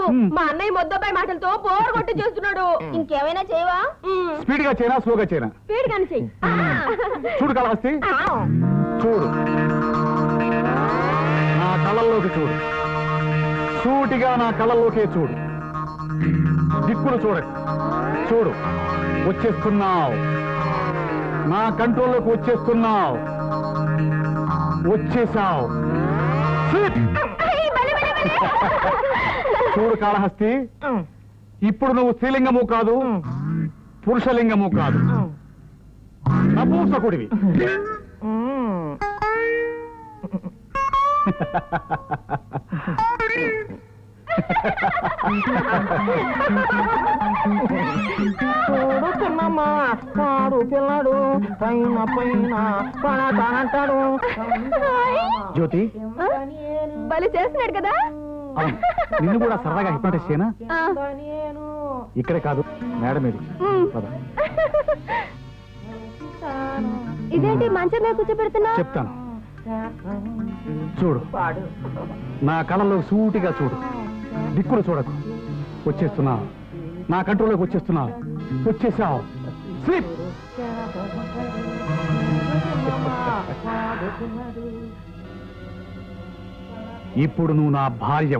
బాబు మా అన్నయ్య మొద్దపై మాటలతో బోర్ కొట్టి చేస్తున్నాడు ఇంకేమైనా చేయవా? స్పీడ్గా చేయనా స్లోగా చేయనా? స్పీడ్ కానీ చెయ్యి చూడు కళహస్తి. చూడు. నా కళ్ళల్లోకి చూడు. సూటిగా నా కళ్ళల్లోకే చూడు. దిక్కులు చూడకు. చూడు. వచ్చేస్తున్నావు. నా కంట్రోల్లోకి వచ్చేస్తున్నావు. వచ్చేసావు! చూడు కాళహస్తి. ఇప్పుడు నువ్వు స్త్రీలింగము కాదు పురుషలింగము కాదు. నపూంసకుడివి. చూడుతున్నమ్మా వాడు పిల్లడు పైన పైన పడతానంటాడు జ్యోతి. బలి చేస్తున్నాడు కదా? నిన్ను కూడా సరదాగా హిప్నటైజ్ చేయనా? ఇక్కడే కాదు మేడ పద. ఇదేంటి మంచం మీద కూర్చోబెడుతున్నా చెప్తాను. చూడు నా కళ్ళలో సూటిగా చూడు. దిక్కులు చూడకు. వచ్చేస్తున్నావు నా కంట్రోల్లోకి వచ్చేస్తున్నావు వచ్చేసావు స్లిప్. ఇప్పుడు నువ్వు నా భార్య.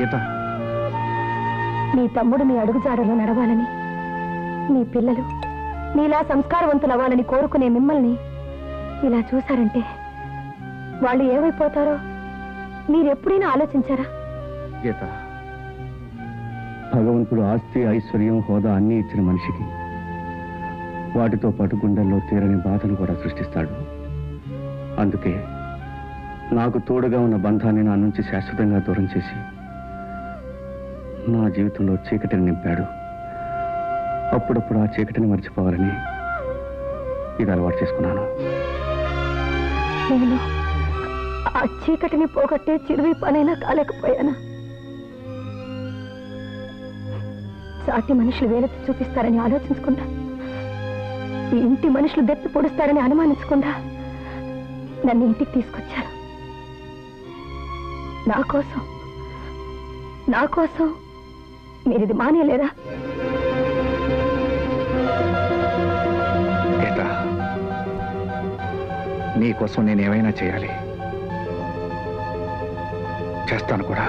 గీత. నీ తమ్ముడు మీ అడుగుజాడలో నడవాలని. మీ పిల్లలు నీలా సంస్కారవంతులవ్వాలని కోరుకునే మిమ్మల్ని ఇలా చూశారంటే వాళ్ళు ఏమైపోతారో మీరెప్పుడైనా ఆలోచించారా? గీత భగవంతుడు ఆస్తి ఐశ్వర్యం హోదా అన్నీ ఇచ్చిన మనిషికి వాటితో పాటు గుండెల్లో తీరని బాధను కూడా సృష్టిస్తాడు. అందుకే నాకు తోడుగా ఉన్న బంధాన్ని నా నుంచి శాశ్వతంగా దూరం చేసి నా జీవితంలో చీకటిని నింపాడు. అప్పుడప్పుడు ఆ చీకటిని మర్చిపోవాలని ఇది అలవాటు చేసుకున్నాను. నేను ఆ చీకటిని పోగొట్టే చిరువి పనైనా కాలేకపోయానా. సాటి మనుషులు వేలెత్తి చూపిస్తారని ఆలోచించకుండా ఈ ఇంటి మనుషులు దెప్పి పొడుస్తారని అనుమానించకుండా నన్ను ఇంటికి తీసుకొచ్చారు. నా కోసం నా కోసం మీరు ఇది నీకోసం నేను చేయాలి. చేస్తాను కూడా.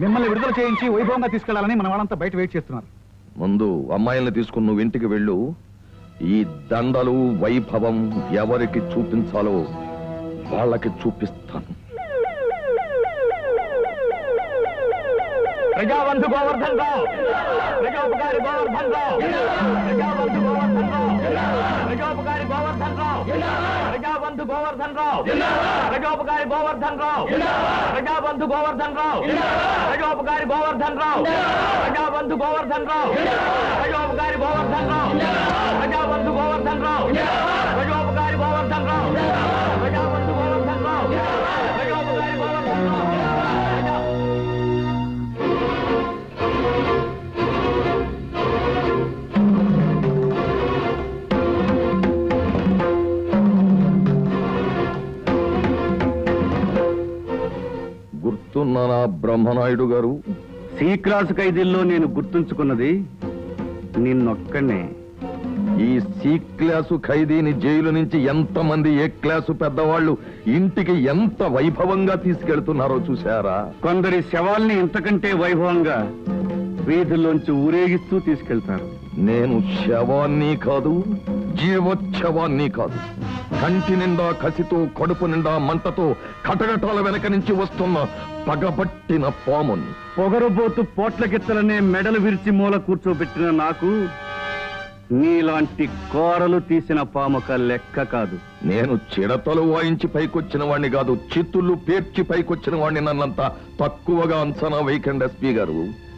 మిమ్మల్ని విడుదల చేయించి వైభవంగా తీసుకెళ్ళాలని మన వాళ్ళంతా బయట వెయిట్ చేస్తున్నారు. ముందు అమ్మాయిల్ని తీసుకుని నువ్వు ఇంటికి వెళ్ళు. ఈ దండలు వైభవం ఎవరికి చూపించాలో వాళ్ళకి చూపిస్తాను. ప్రజాబంధు గోవర్ధన్ రావు ప్రజోపకారి గోవర్ధన్ రావు ప్రజాబంధు గోవర్ధన్ రావు ప్రజోపకారి గోవర్ధన్ రావు ప్రజాబంధు గోవర్ధన్ రావు. ప్రజోపకారి గోవర్ధన్ రావు. ప్రజాబంధు గోవర్ధన్ రావు. ప్రజోపకారి గోవర్ధన్ రావు. ప్రజాబంధు గోవర్ధన్ రావు. ప్రజోపకారి గోవర్ధన్ రావు. ప్రజాబంధు గోవర్ధన్ రావు. గుర్తున్నానా బ్రహ్మనాయుడు గారు. సి క్లాస్ ఖైదీల్లో నేను గుర్తుంచుకున్నది నిన్నొక్కనే. ఈ సి క్లాసు ఖైదీని జైలు నుంచి ఎంతమంది ఏ క్లాసు పెద్దవాళ్ళు ఇంటికి ఎంత వైభవంగా తీసుకెళ్తున్నారో చూసారా కొందరి శవాల్ని ఇంతకంటే వైభవంగా వీధుల్లోంచి ఊరేగిస్తూ తీసుకెళ్తారు. నేను శవాన్ని కాదు జీవోత్సవాన్ని కాదు. కంటి నిండా కసితో కడుపు నిండా మంటతో కటకటాల వెనక నుంచి వస్తున్న పగబట్టిన పాముని. పొగరుబోతు పోట్లకెత్తలనే మెడలు విరిచి మూల కూర్చోబెట్టిన నాకు నీలాంటి కోరలు తీసిన పాముక లెక్క కాదు. నేను చిడతలు వాయించి పైకొచ్చిన వాణ్ణి కాదు చిత్తులు పేర్చి పైకొచ్చిన వాణ్ణి నన్నంత తక్కువగా అంచనా వేయకండి ఎస్పీ గారు.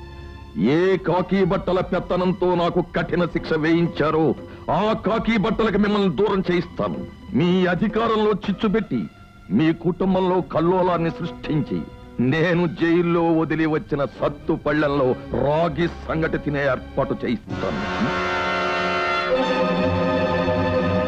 ఏ కాకి బట్టల పెత్తనంతో నాకు కఠిన శిక్ష వేయించారో ఆ కాకి బట్టలకు మిమ్మల్ని దూరం చేయిస్తాను. మీ అధికారంలో చిచ్చు పెట్టి మీ కుటుంబంలో కల్లోలాన్ని సృష్టించి నేను జైల్లో వదిలి వచ్చిన సత్తు పళ్ళెంలో రాగి సంగటి తినే ఏర్పాటు చేయిస్తాను.